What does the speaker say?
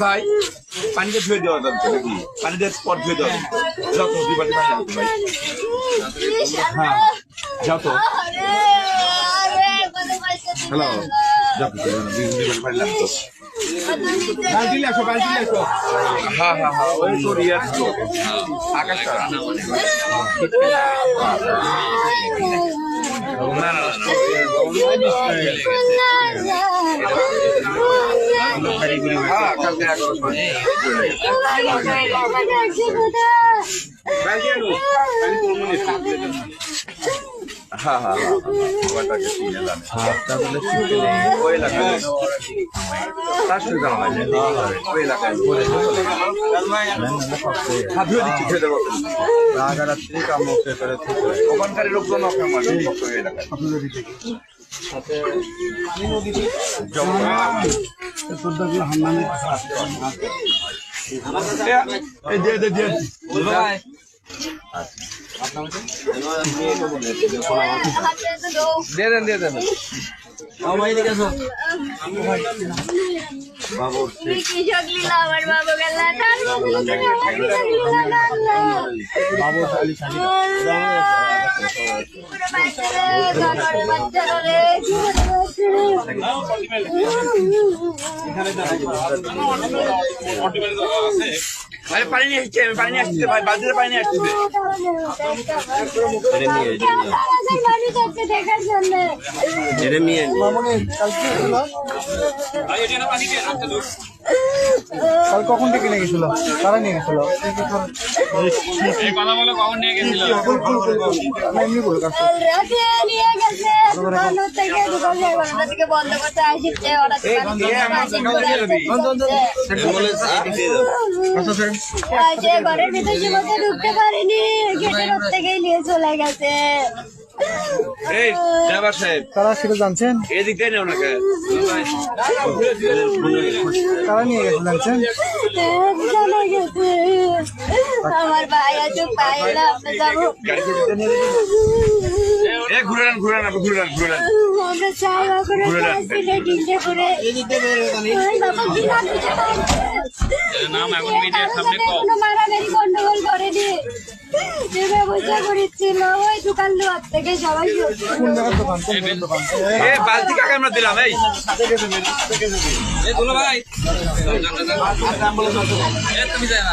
ভাই পানিতে ধুয়ে দেওয়া দরকার নাকি পানিতে পর ধুয়ে দেওয়া। যাও তো দুই বালতি পানি ভাই হ্যাঁ যাও তো হ্যালো যাও দুই পানি হ্যাঁ হ্যাঁ হ্যাঁ আকাশ তারা না না হ্যাঁ বালতি আনো হ্যাঁ। হ্যাঁ হ্যাঁ ওই এলাকায় তার সাথে জানা ওই এলাকায় রাগারাত্রি করে ওখানকার লোকজন মানে এলাকায়। দিয়ে দিয়ে দেন দিয়ে দেন কৃষক আরে পানি নিয়ে আসছে পানি নিয়ে আসছে ভাই বালতিতে পানি নিয়ে আসছে দেখার জন্য। কাল কখন থেকে নিয়ে গেছিল? কারা নিয়ে গেছিল? আমি এমনি বলে রাতে নিয়ে গেছে দোকান থেকে দোকান এগারোটা থেকে বন্ধ করতে আসছে ওরা ঘরের ভিতরে ঢুকতে পারেনি গেটের থেকেই নিয়ে চলে গেছে। এই ড্রাইভার সাহেব। কারা সেটা জানছেন? এদিক দিয়ে নেও না কে নিয়ে গেছে জানছেন? আমার ভাই আছে পাই না যাব। গাড়ি থেকে নিয়ে এ ঘুরে নেন ঘুরে নেন ঘুরে নেন ঘুরে নেন আমরা চাই করে ঘুরে নেন। আসলে ডিঙ্গে করে ওই বাবা কি নাম এখন মিডিয়ার সামনে কম। মারামারি গন্ডগোল করেনি। যে ব্যবসা করেছিল ওই দোকান থেকে সবাই। কোন জায়গার দোকান কোন কোন দোকান এ বালতি কাকে আমরা দিলাম এই তুমি যাই না